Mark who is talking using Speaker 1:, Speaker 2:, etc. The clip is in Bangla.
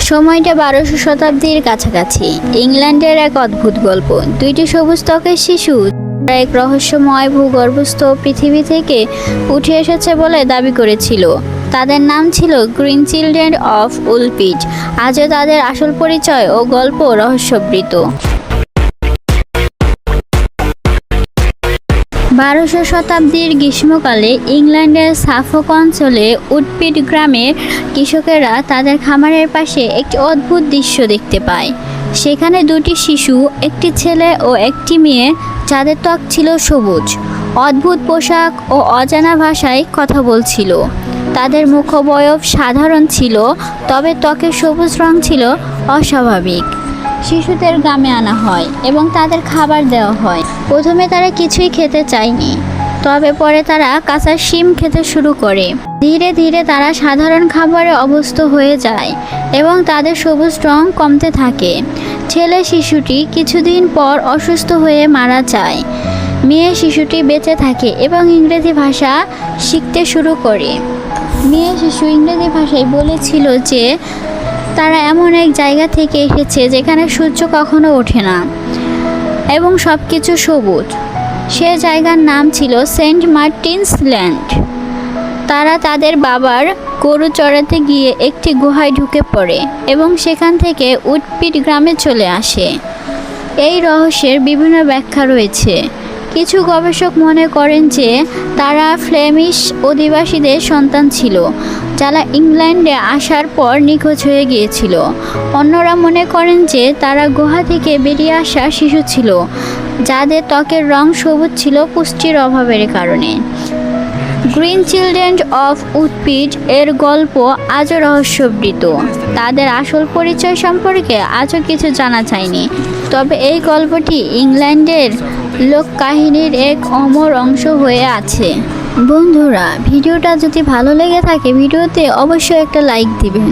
Speaker 1: সময়টা বারোশো শতাব্দীর কাছাকাছি। ইংল্যান্ডের এক অদ্ভুত গল্প। দুইটি সবুজ ত্বকের শিশু এক রহস্যময় ভূগর্ভস্থ পৃথিবী থেকে উঠে এসেছে বলে দাবি করেছিল। তাদের নাম ছিল গ্রিন চিলড্রেন অফ উলপিট আজও তাদের আসল পরিচয় ও গল্প রহস্যবৃত বারোশো শতাব্দীর গ্রীষ্মকালে ইংল্যান্ডের সাফক অঞ্চলে উডপিট গ্রামের কৃষকেরা তাদের খামারের পাশে একটি অদ্ভুত দৃশ্য দেখতে পায়। সেখানে দুটি শিশু, একটি ছেলে ও একটি মেয়ে, যাদের ত্বক ছিল সবুজ, অদ্ভুত পোশাক ও অজানা ভাষায় কথা বলছিল। তাদের মুখবয়ব সাধারণ ছিল, তবে ত্বকের সবুজ রং ছিল অস্বাভাবিক। শিশুদের গ্রামে আনা হয় এবং তাদের খাবার দেওয়া হয়। প্রথমে তারা কিছুই খেতে চায়নি, তবে পরে তারা কাঁচা শিম খেতে শুরু করে। ধীরে ধীরে তারা সাধারণ খাবারে অভ্যস্ত হয়ে যায় এবং তাদের সবুজ রং কমতে থাকে। ছেলে শিশুটি কিছুদিন পর অসুস্থ হয়ে মারা যায়। মেয়ে শিশুটি বেঁচে থাকে এবং ইংরেজি ভাষা শিখতে শুরু করে। মেয়ে শিশু ইংরেজি ভাষায় বলেছিল যে তারা এমন এক জায়গা থেকে এসেছে যেখানে সূর্য কখনো ওঠে না এবং সব কিছু সবুজ। সে জায়গার নাম ছিল সেন্ট মার্টিনস ল্যান্ড। তারা তাদের বাবার গরু চড়াতে গিয়ে একটি গুহায় ঢুকে পড়ে এবং সেখান থেকে উডপিট গ্রামে চলে আসে। এই রহস্যের বিভিন্ন ব্যাখ্যা রয়েছে। কিছু গবেষক মনে করেন যে তারা ফ্লেমিশ অধিবাসীদের সন্তান ছিল, যারা ইংল্যান্ডে আসার পর নিখোঁজ হয়ে গিয়েছিল। অন্যরা মনে করেন যে তারা গুহা থেকে বেরিয়ে আসা শিশু ছিল, যাদের ত্বকের রং সবুজ ছিল, পুষ্টির অভাবের কারণে। গ্রিন চিলড্রেন অফ উদ্ভিদ এর গল্প আজও রহস্যবৃত তাদের আসল পরিচয় সম্পর্কে আজও কিছু জানা যায়নি। তবে এই গল্পটি ইংল্যান্ডের লোক কাহিনীর এক অমর অংশ হয়ে আছে। বন্ধুরা, ভিডিওটা যদি ভালো লেগে থাকে, ভিডিওতে অবশ্যই একটা লাইক দিবেন।